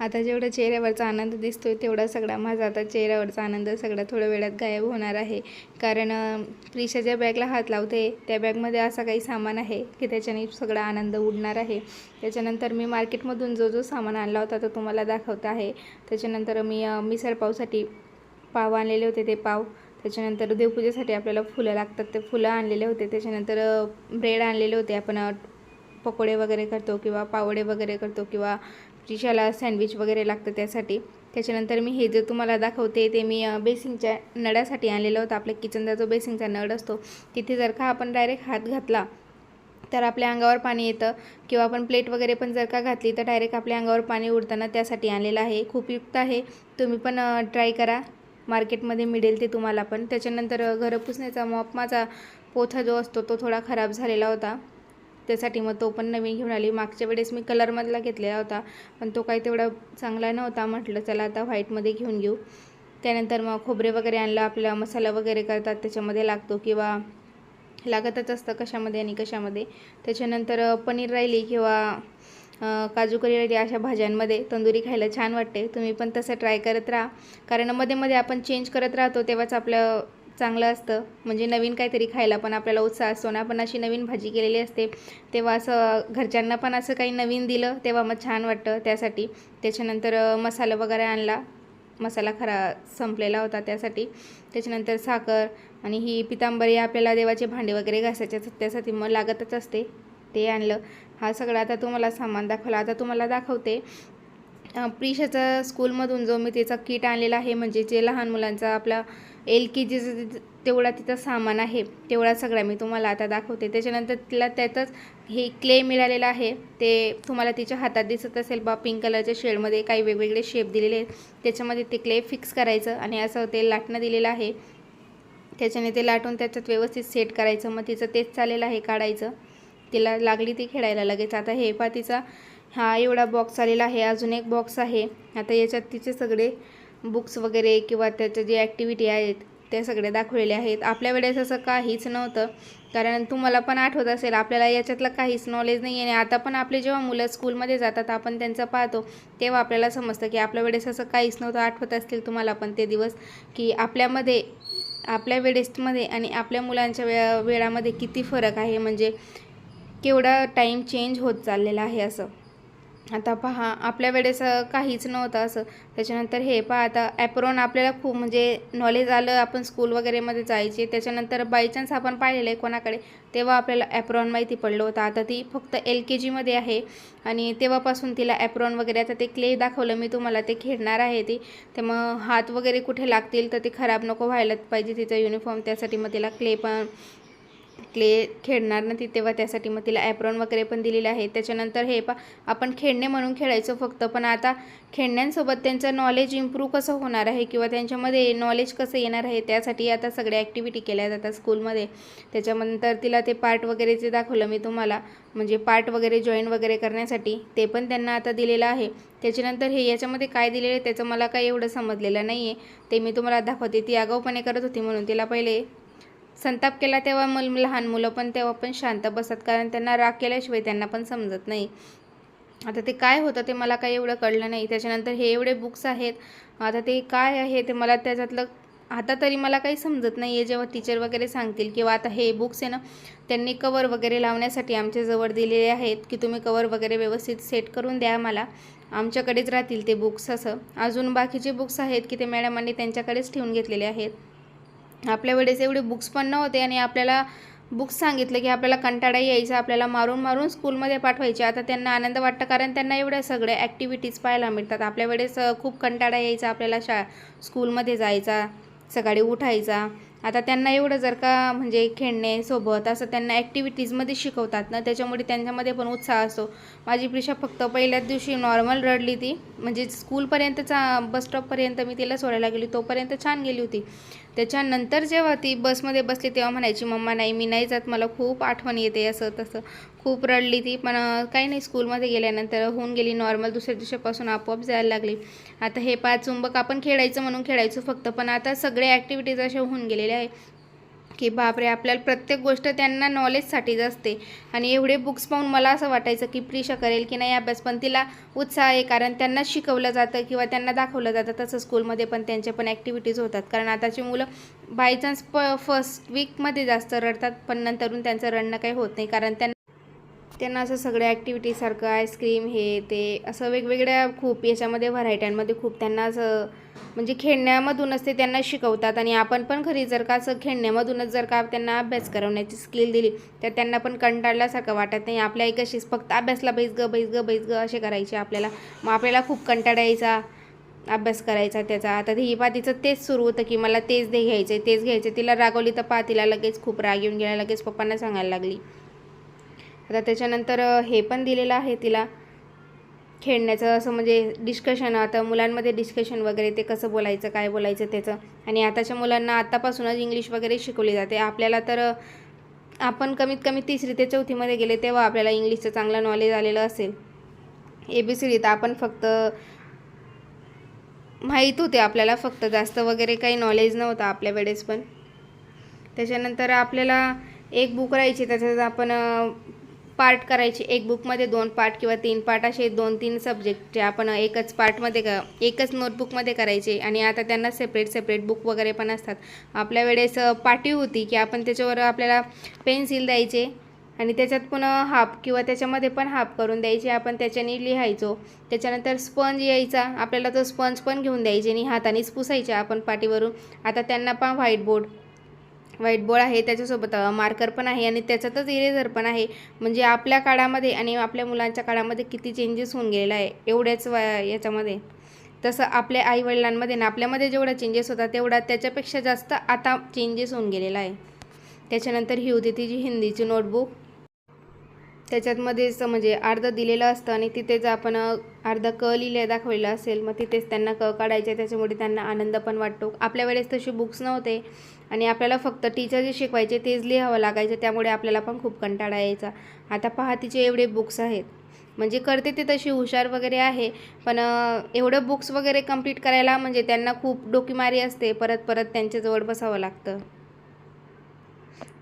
आता जेवढा चेहऱ्यावरचा आनंद दिसतोय तेवढा सगळा माझा आता चेहऱ्यावरचा आनंद सगळा थोड्या वेळात गायब होणार आहे. कारण प्रिशा ज्या बॅगला हात लावते त्या बॅगमध्ये असा काही सामान आहे की त्याच्याने सगळा आनंद उडणार आहे. त्याच्यानंतर मी मार्केटमधून जो जो सामान आणला होता तो तुम्हाला दाखवत आहे. त्याच्यानंतर मी अं, मिसळ पावसाठी पाव आणलेले होते ते पाव. त्याच्यानंतर देवपूजेसाठी आपल्याला फुलं लागतात ते फुलं आणलेले होते. त्याच्यानंतर ब्रेड आणलेले होते आपण पकोडे वगैरे करतो किंवा पावडे वगैरे करतो किंवा ज्याला सँडविच वगैरे लागतं त्यासाठी. त्याच्यानंतर मी हे जे तुम्हाला दाखवते ते मी बेसिंगच्या नळासाठी आणलेलं होतं. आपल्या किचनचा जो बेसिंगचा नळ असतो तिथे जर का आपण डायरेक्ट हात घातला तर आपल्या अंगावर पाणी येतं. किंवा आपण प्लेट वगैरे पण जर का घातली तर डायरेक्ट आपल्या अंगावर पाणी उडताना त्यासाठी आणलेलं आहे. खूप युक्त आहे. तुम्ही पण ट्राय करा. मार्केटमध्ये मिळेल ते तुम्हाला पण. त्याच्यानंतर घरं पुसण्याचा मॉप माझा पोथा जो असतो तो थोडा खराब झालेला होता. त्यासाठी मग तो पण नवीन घेऊन आली. मागच्या वेळेस मी कलरमधला घेतलेला होता पण तो काही तेवढा चांगला नव्हता. म्हटलं चला आता व्हाईटमध्ये घेऊन घेऊ. त्यानंतर मग खोबरे वगैरे आणलं आपल्याला मसाला वगैरे करतात त्याच्यामध्ये लागतो किंवा लागतच असतं कशामध्ये आणि कशामध्ये. त्याच्यानंतर पनीर राहिली किंवा काजू करी राहिली अशा भाज्यांमध्ये. तंदुरी खायला छान वाटते. तुम्ही पण तसं ट्राय करत राहा. कारण मध्ये मध्ये आपण चेंज करत राहतो तेव्हाच आपलं चांगलं असतं. म्हणजे नवीन काहीतरी खायला पण आपल्याला उत्साह असतो. ना आपण अशी नवीन भाजी केलेली असते. तेव्हा असं घरच्यांना पण असं काही नवीन दिलं तेव्हा मग छान वाटतं त्यासाठी. त्याच्यानंतर मसाला वगैरे आणला. मसाला खरा संपलेला होता त्यासाठी. त्याच्यानंतर साखर आणि ही पितांबरी आपल्याला देवाचे भांडे वगैरे घासायचे त्यासाठी मग लागतच असते. ते आणलं. हा सगळा आता तुम्हाला सामान दाखवला. आता तुम्हाला दाखवते. प्रिशाचा स्कूलमधून जो मी त्याचा किट आणलेला आहे म्हणजे जे लहान मुलांचा आपला एल के जीचं तेवढा तिथं सामान आहे तेवढा सगळा मी तुम्हाला आता दाखवते. त्याच्यानंतर तिला त्यातच हे क्ले मिळालेलं आहे. ते तुम्हाला तिच्या हातात दिसत असेल बा पिंक कलरच्या शेडमध्ये काही वेगवेगळे शेप दिलेले आहेत. त्याच्यामध्ये ते क्ले फिक्स करायचं आणि असं ते लाटणं दिलेलं आहे. त्याच्याने ते लाटून त्याच्यात व्यवस्थित सेट करायचं. मग तिचं तेच चालेलं आहे काढायचं. तिला लागली ती खेळायला लगेच. आता हे पा तिचा हा एवढा बॉक्स आलेला आहे. अजून एक बॉक्स आहे. आता याच्यात तिचे सगळे बुक्स वगैरे किंवा त्याच्या जे ॲक्टिव्हिटी आहेत त्या सगळ्या दाखवलेल्या आहेत. आपल्या वेळेस असं काहीच नव्हतं. कारण तुम्हाला पण आठवत असेल आपल्याला याच्यातलं काहीच नॉलेज नाही आहे आणि आता पण आपले जेव्हा मुलं स्कूलमध्ये जातात आपण त्यांचं पाहतो तेव्हा आपल्याला समजतं की आपल्या वेळेस असं काहीच नव्हतं. आठवत असतील तुम्हाला पण ते दिवस की आपल्यामध्ये आपल्या वेळेसमध्ये आणि आपल्या मुलांच्या वेळा वेळामध्ये किती फरक आहे. म्हणजे केवढा टाईम चेंज होत चाललेला आहे असं. आता पहा आपल्या वेळेस काहीच नव्हतं असं. त्याच्यानंतर हे पहा आता ॲप्रॉन आपल्याला खूप म्हणजे नॉलेज आलं आपण स्कूल वगैरेमध्ये जायचे. त्याच्यानंतर बाय चान्स आपण पाहिलेलं आहे कोणाकडे तेव्हा आपल्याला ॲप्रॉन माहिती पडलं होतं. आता ती फक्त एल के जीमध्ये आहे आणि तेव्हापासून तिला ॲप्रॉन वगैरे आता ते क्ले दाखवलं मी तुम्हाला ते खेळणार आहे ती. तर मग हात वगैरे कुठे लागतील तर ते खराब नको व्हायला पाहिजे तिचा युनिफॉर्म त्यासाठी मग तिला क्ले पण क्ले खेळणार ना ती तेव्हा त्यासाठी मग तिला ॲप्रॉन वगैरे पण दिलेले आहे त्याच्यानंतर हे पा आपण खेळणे म्हणून खेळायचो फक्त पण आता खेळण्यांसोबत त्यांचं नॉलेज इम्प्रूव्ह कसं होणार आहे किंवा त्यांच्यामध्ये नॉलेज कसं येणार आहे त्यासाठी आता सगळ्या ॲक्टिव्हिटी केल्या जातात स्कूलमध्ये त्याच्यानंतर तिला ते पार्ट वगैरेचे दाखवलं मी तुम्हाला म्हणजे पार्ट वगैरे जॉईन वगैरे करण्यासाठी ते पण त्यांना आता दिलेलं आहे. त्याच्यानंतर हे याच्यामध्ये काय दिलेलं आहे त्याचं मला काय एवढं समजलेलं नाही आहे ते मी तुम्हाला दाखवते. ती आगाऊपणे करत होती म्हणून तिला पहिले संताप केला तेव्हा मल लहान मुलं पण तेव्हा पण शांत बसतात कारण त्यांना राग केल्याशिवाय त्यांना पण समजत नाही. आता ते काय होतं ते मला काही एवढं कळलं नाही. त्याच्यानंतर हे एवढे बुक्स आहेत. आता ते काय आहे ते मला त्याच्यातलं आता तरी मला काही समजत नाही आहे. जेव्हा टीचर वगैरे सांगतील किंवा आता हे बुक्स आहे ना त्यांनी कवर वगैरे लावण्यासाठी आमच्या जवळ दिलेले आहेत की तुम्ही कवर वगैरे व्यवस्थित सेट करून द्या मला आमच्याकडेच राहतील ते बुक्स असं. अजून बाकीचे बुक्स आहेत की ते मॅडमांनी त्यांच्याकडेच ठेवून घेतलेले आहेत. आपल्या वेळेस एवढे बुक्स पण नव्हते आणि आपल्याला बुक्स सांगितलं की आपल्याला कंटाळा यायचा आपल्याला मारून मारून स्कूलमध्ये पाठवायचे. आता त्यांना आनंद वाटतं कारण त्यांना एवढ्या सगळ्या ॲक्टिव्हिटीज पाहायला मिळतात. आपल्या वेळेस खूप कंटाळा यायचा आपल्याला शा स्कूलमध्ये जायचा सकाळी उठायचा. आता त्यांना एवढं जर का म्हणजे खेळणे सोबत असं त्यांना ॲक्टिव्हिटीजमध्ये शिकवतात ना त्याच्यामुळे त्यांच्यामध्ये पण उत्साह असतो. माझी प्रिशा फक्त पहिल्याच दिवशी नॉर्मल रडली ती. म्हणजे स्कूलपर्यंतचा बस स्टॉपपर्यंत मी तिला सोडायला गेली तोपर्यंत छान गेली होती. त्याच्यानंतर जेव्हा ती बसमध्ये बसली तेव्हा म्हणायची मम्मा नाही मी नाही जात मला खूप आठवण येते असं तसं. खूप रडली ती. पण काही नाही स्कूलमध्ये गेल्यानंतर होऊन गेली नॉर्मल दुसऱ्या दिवसापासून आपोआप जायला लागली. आता हे पाच चुंबक आपण खेळायचं म्हणून खेळायचो फक्त. पण आता सगळे ॲक्टिव्हिटीज अशा होऊन गेलेल्या आहे. की बापरे आपल्याला प्रत्येक गोष्ट त्यांना नॉलेजसाठीच असते. आणि एवढे बुक्स पाहून मला असं वाटायचं की प्रिशा करेल की नाही अभ्यास. पण तिला उत्साह आहे कारण त्यांना शिकवलं जातं किंवा त्यांना दाखवलं जातं तसं स्कूलमध्ये पण त्यांच्या पण ॲक्टिव्हिटीज होतात. कारण आताची मुलं बाय चान्स प फर्स्ट वीकमध्ये जास्त रडतात पण नंतरून त्यांचं रडणं काही होत नाही. कारण त्यांना त्यांना असं सगळ्या ॲक्टिव्हिटीसारखं आईस्क्रीम हे ते असं वेगवेगळ्या खूप याच्यामध्ये व्हरायट्यांमध्ये खूप त्यांना असं म्हणजे खेळण्यामधूनच ते त्यांना शिकवतात. आणि आपण पण खरी जर का असं खेळण्यामधूनच जर का त्यांना अभ्यास करवण्याची स्किल दिली तर त्यांना पण कंटाळल्यासारखं वाटत नाही. आपल्या एक अशीच फक्त अभ्यासला बैस ग बैस ग बैस ग असे करायचे आपल्याला. मग आपल्याला खूप कंटाळा यायचा अभ्यास करायचा त्याचा. आता ही पा तिचं तेच सुरू होतं की मला तेच दे घ्यायचं तेच घ्यायचं तिला रागवली तर पा तिला लगेच खूप राग येऊन गेला लगेच पप्पांना सांगायला लागली. आता त्याच्यानंतर हे पण दिलेलं आहे तिला. खेळण्याचं असं म्हणजे डिस्कशन आता मुलांमध्ये डिस्कशन वगैरे ते कसं बोलायचं काय बोलायचं त्याचं. आणि आताच्या मुलांना आत्तापासूनच इंग्लिश वगैरे शिकवली जाते. आपल्याला तर आपण कमीत कमी तिसरी ते चौथीमध्ये गेले तेव्हा आपल्याला इंग्लिशचं चांगलं नॉलेज आलेलं असेल. ए बी सी डी तर आपण फक्त माहीत होते आपल्याला फक्त. जास्त वगैरे काही नॉलेज नव्हतं आपल्या वेळेस पण. त्याच्यानंतर आपल्याला एक बुक राहायची त्याच्यात आपण पार्ट करायचे. एक बुकमध्ये दोन पार्ट किंवा तीन पार्ट असे दोन तीन सब्जेक्ट जे आपण एकच पार्टमध्ये क एकच नोटबुकमध्ये करायचे. आणि आता त्यांना सेपरेट सेपरेट बुक वगैरे पण असतात. आपल्या वेळेस पाटी होती की आपण त्याच्यावर आपल्याला पेन्सिल द्यायचे आणि त्याच्यात पुन्हा हाफ किंवा त्याच्यामध्ये पण हाफ करून द्यायचे. आपण त्याच्याने लिहायचो. त्याच्यानंतर स्पंज यायचा. आपल्याला तो स्पंज पण घेऊन द्यायचे आणि हातानेच पुसायचे आपण पाटीवरून आता त्यांना पण व्हाईट बोर्ड व्हाईट बोर्ड आहे त्याच्यासोबत मार्कर पण आहे आणि त्याच्यातच इरेझर पण आहे. म्हणजे आपल्या काळामध्ये आणि आपल्या मुलांच्या काळामध्ये किती चेंजेस होऊन गेलेला आहे एवढ्याच व याच्यामध्ये. तसं आपल्या आईवडिलांमध्ये ना आपल्यामध्ये जेवढा चेंजेस होता तेवढा त्याच्यापेक्षा जास्त आता चेंजेस होऊन गेलेला आहे. त्याच्यानंतर ही होती तिची हिंदीची नोटबुक त्याच्यातमध्येच म्हणजे अर्धं दिलेलं असतं आणि तिथेच आपण अर्धं क लिहिलं दाखवलेलं असेल मग तिथेच त्यांना क काढायचे त्याच्यामुळे त्यांना आनंद पण वाटतो. आपल्या वेळेस तशी बुक्स नव्हते. आणि आपल्याला फक्त टीचर जे शिकवायचे तेच लिहावं लागायचं त्यामुळे आपल्याला पण खूप कंटाळा यायचा. आता पहा तिचे एवढे बुक्स आहेत. म्हणजे करते ते तशी हुशार वगैरे आहे पण एवढं बुक्स वगैरे कंप्लीट करायला म्हणजे त्यांना खूप डोकीमारी असते. परत परत त्यांच्याजवळ बसावं लागतं.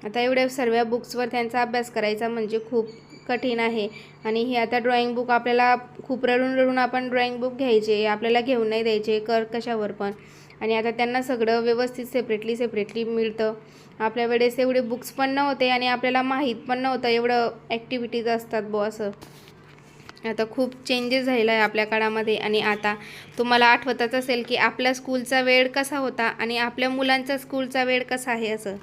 आता एवढ्या सर्व बुक्सवर त्यांचा अभ्यास करायचा म्हणजे खूप कठीण आहे. आणि हे आता ड्रॉइंग बुक आपल्याला खूप रडून रडून आपण ड्रॉइंग बुक घ्यायचे आपल्याला घेऊन नाही द्यायचे कर कशावर पण. आणि आता त्यांना सगळं व्यवस्थित सेपरेटली सेपरेटली मिळतं. आपल्या वेळेस एवढे बुक्स पण नव्हते आणि आपल्याला माहीत पण नव्हतं एवढं ॲक्टिव्हिटीज असतात बो असं. आता खूप चेंजेस झालेला आहे आपल्या काळामध्ये आणि आता तुम्हाला आठवतच असेल की आपल्या स्कूलचा वेळ कसा होता आणि आपल्या मुलांचा स्कूलचा वेळ कसा आहे असं.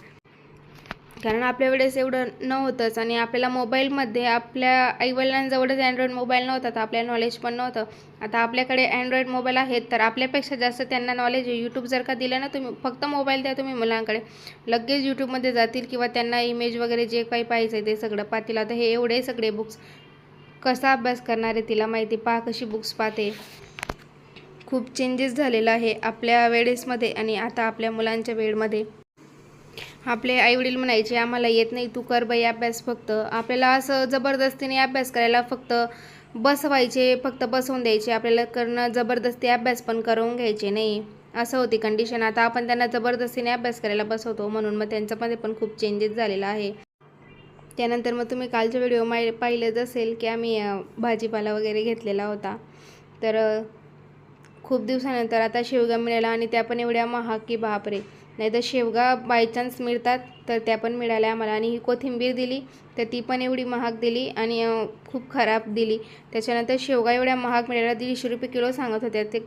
कारण आपल्या वेळेस एवढं नव्हतंच आणि आपल्याला मोबाईलमध्ये आपल्या आईवडिलांजवळच अँड्रॉईड मोबाईल नव्हता तर आपल्याला नॉलेज पण नव्हतं. आता आपल्याकडे अँड्रॉईड मोबाईल आहेत तर आपल्यापेक्षा जास्त त्यांना नॉलेज आहे. यूट्यूब जर का दिलं ना तुम्ही फक्त मोबाईल द्या तुम्ही मुलांकडे. लगेच यूट्यूबमध्ये जातील किंवा त्यांना इमेज वगैरे जे काही पाहिजे ते सगळं पाहतील. आता हे एवढे सगळे बुक्स कसा अभ्यास करणार आहे तिला माहिती पहा कशी बुक्स पाहते. खूप चेंजेस झालेला आहे आपल्या वेळेसमध्ये आणि आता आपल्या मुलांच्या वेळमध्ये. आपले आईवडील म्हणायचे आम्हाला येत नाही तू कर बाई अभ्यास फक्त. आपल्याला असं जबरदस्तीने अभ्यास करायला फक्त बसवायचे फक्त बसवून द्यायचे. आपल्याला करणं जबरदस्ती अभ्यास पण करून घ्यायचे नाही. असं होती कंडिशन आता आपण त्यांना जबरदस्तीने अभ्यास करायला बसवतो म्हणून मग त्यांच्यामध्ये पण खूप चेंजेस झालेला आहे. त्यानंतर मग तुम्ही कालच्या व्हिडिओ माय पाहिलंच असेल की आम्ही भाजीपाला वगैरे घेतलेला होता. तर खूप दिवसानंतर आता शेवगा मिळाला आणि त्या पण एवढ्या महाग की बापरे. नाही तर शेवगा बाय चान्स मिळतात तर त्या पण मिळाल्या आम्हाला. आणि ही कोथिंबीर दिली तर ती पण एवढी महाग दिली आणि खूप खराब दिली. त्याच्यानंतर शेवगा एवढ्या महाग मिळाल्या दीडशे रुपये किलो सांगत होत्या. ते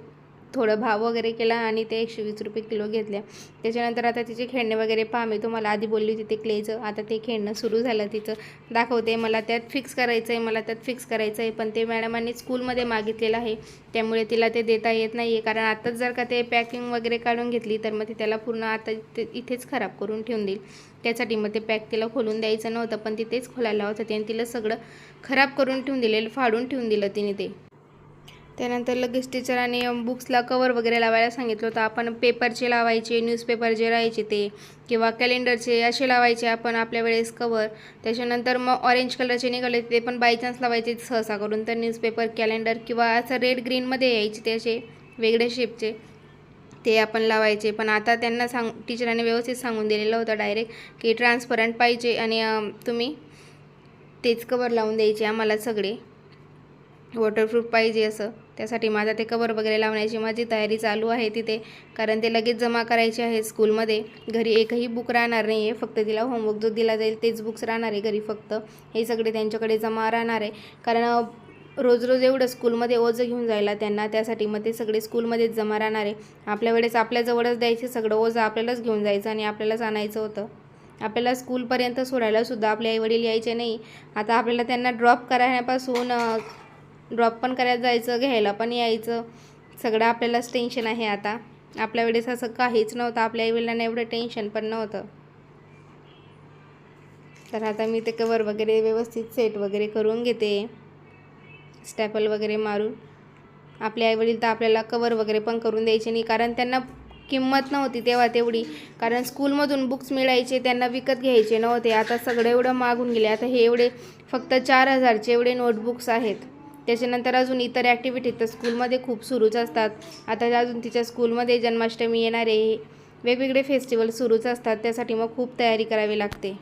थोडं भाव वगैरे केला आणि ते एकशे वीस रुपये किलो घेतल्या. त्याच्यानंतर आता तिचे खेळणे वगैरे पहा मी तुम्हाला आधी बोलली होती ते क्लेचं. आता ते खेळणं सुरू झालं तिचं. दाखवते मला त्यात फिक्स करायचं आहे मला त्यात फिक्स करायचं आहे पण ते मॅडमांनी स्कूलमध्ये मागितलेलं आहे. त्यामुळे तिला ते देता येत नाही आहे कारण आताच जर का ते पॅकिंग वगैरे काढून घेतली तर मग ती त्याला पूर्ण आता ते इथेच खराब करून ठेवून देईल. त्यासाठी मग ते पॅक तिला खोलून द्यायचं नव्हतं पण तिथेच खोलायला होतं. होती आणि तिला सगळं खराब करून ठेवून दिलेलं फाडून ठेवून दिलं तिने ते. त्यानंतर लगेच टीचरांनी बुक्सला कवर वगैरे लावायला सांगितलं होतं. आपण पेपरचे लावायचे न्यूजपेपर जे राहायचे ते किंवा कॅलेंडरचे असे लावायचे आपण आपल्या वेळेस कवर त्याच्यानंतर मग ऑरेंज कलरचे निघाले ते पण बाय चान्स लावायचे सहसा करून. तर न्यूजपेपर कॅलेंडर किंवा असं रेड ग्रीनमध्ये यायचे ते असे वेगळ्या शेपचे. ते आपण लावायचे. पण आता त्यांना सांग टीचरांनी व्यवस्थित सांगून दिलेलं होतं डायरेक्ट की ट्रान्सपरंट पाहिजे आणि तुम्ही तेच कवर लावून द्यायचे आम्हाला सगळे. वॉटरप्रूफ पाहिजे असं. त्यासाठी माझा ते कवर वगैरे लावण्याची माझी तयारी चालू आहे तिथे. कारण ते लगेच जमा करायचे आहे स्कूलमध्ये घरी एकही बुक राहणार नाही आहे फक्त तिला होमवर्क जो दिला जाईल तेच बुक्स राहणार आहे घरी फक्त. हे सगळे त्यांच्याकडे जमा राहणार आहे. कारण रोज रोज एवढं स्कूलमध्ये ओझं घेऊन जायला त्यांना. त्यासाठी मग ते सगळे स्कूलमध्येच जमा राहणार आहे. आपल्या वेळेस आपल्याजवळच द्यायचे. सगळं ओझं आपल्यालाच घेऊन जायचं आणि आपल्यालाच आणायचं होतं. आपल्याला स्कूलपर्यंत सोडायलासुद्धा आपले आईवडील यायचे नाही. आता आपल्याला त्यांना ड्रॉप करण्यापासून ड्रॉप पण करायला जायचं घ्यायला पण यायचं. सगळं आपल्यालाच टेन्शन आहे आता. आपल्या वेळेस असं काहीच नव्हतं. आपल्या आईवडिलांना एवढं टेन्शन पण नव्हतं. तर आता मी ते कवर वगैरे व्यवस्थित सेट वगैरे करून घेते. स्टॅपल वगैरे मारून. आपले आईवडील तर आपल्याला कवर वगैरे पण करून द्यायचे नाही. कारण त्यांना किंमत नव्हती तेव्हा तेवढी. कारण स्कूलमधून बुक्स मिळायचे त्यांना विकत घ्यायचे नव्हते. आता सगळं एवढं मागून गेले. आता हे एवढे फक्त चार हजारचे एवढे नोटबुक्स आहेत. त्याच्यानंतर अजून इतर ॲक्टिव्हिटी तर स्कूलमध्ये खूप सुरूच असतात. आता अजून तिच्या स्कूलमध्ये जन्माष्टमी येणारे वेगवेगळे फेस्टिवल सुरूच असतात. त्यासाठी मग खूप तयारी करावी लागते.